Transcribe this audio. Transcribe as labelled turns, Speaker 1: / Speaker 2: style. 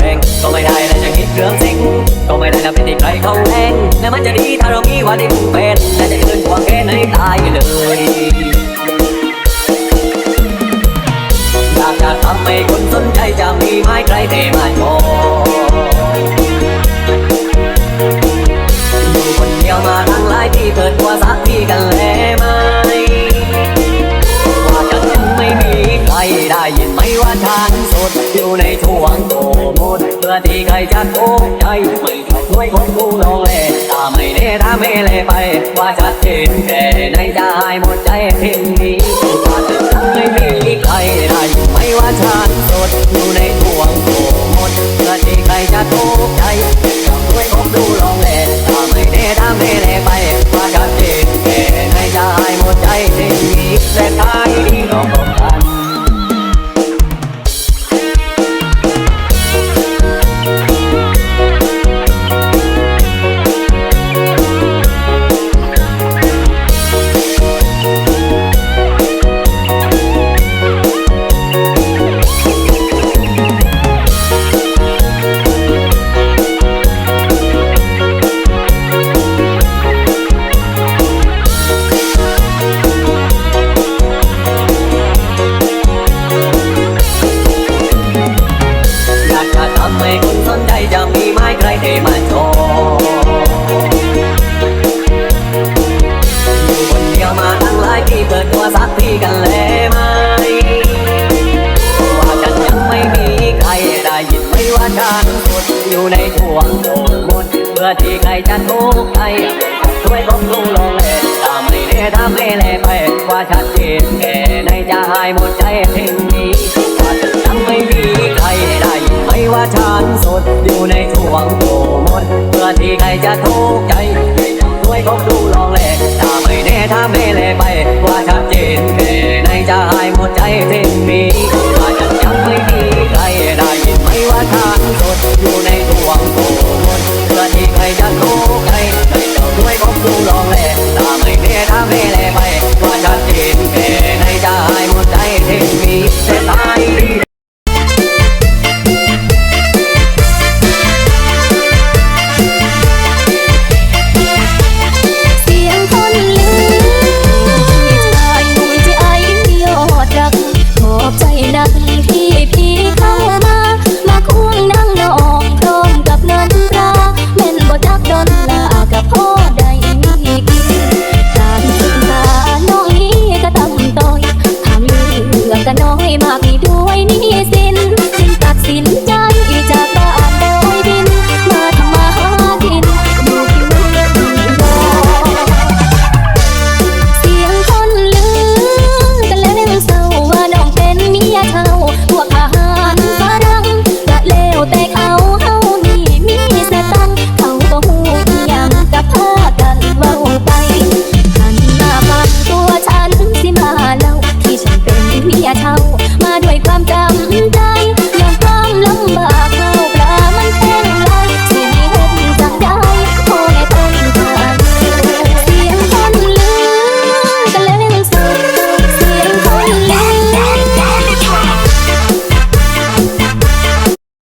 Speaker 1: แรง ก็ไม่ได้และจะคิดเรื่องสิ่ง ก็ไม่ได้นะเป็นที่ใครเขาแรงและมันจะดีถ้าเรามีวันที่ผูกเป็นและจะเกินกว่าแค่ไหนตายเลยอยากจะทำให้คนสนใจจะมีไม้ใครเทมาโชอยู่คนเดียวมาทั้งหลายที่เปิดตัวสักทีกันแล้วไหมว่าจะยังไม่มีใครได้ยินไหมว่าฉันสดอยู่ในช่วงโต โมดเพื่อที่ใครจะโกใจไม่ชอบด้วยคนกูลองแลตาไม่เน่ถ้าไม่เล่ไป ว่าจะเห็นแค่ไหนจะหายหมดใจทิ้งนี้ว่าฉันยังไม่มีใครได้ไม่ว่าฉันสดอยู่ใน อที่ใครจะทุกข์ใจช่วยบอกลุงลงเลยตามไม่แน่ถ้าไม่แลไปว่าชัดเจนแค่ในจะหายหมดใจทิ้งนี้ว่าฉันยังไม่มีใครได้ยินไหมว่าฉันสดอยู่ในช่วงโหมดเพื่อที่ใครจะทุกข์ใจช่วยบอกลุงลองเลยตามไม่แน่ถ้าไม่แลไปว่าชัดเจนแค่ในจะหายหมดใจทิ้ง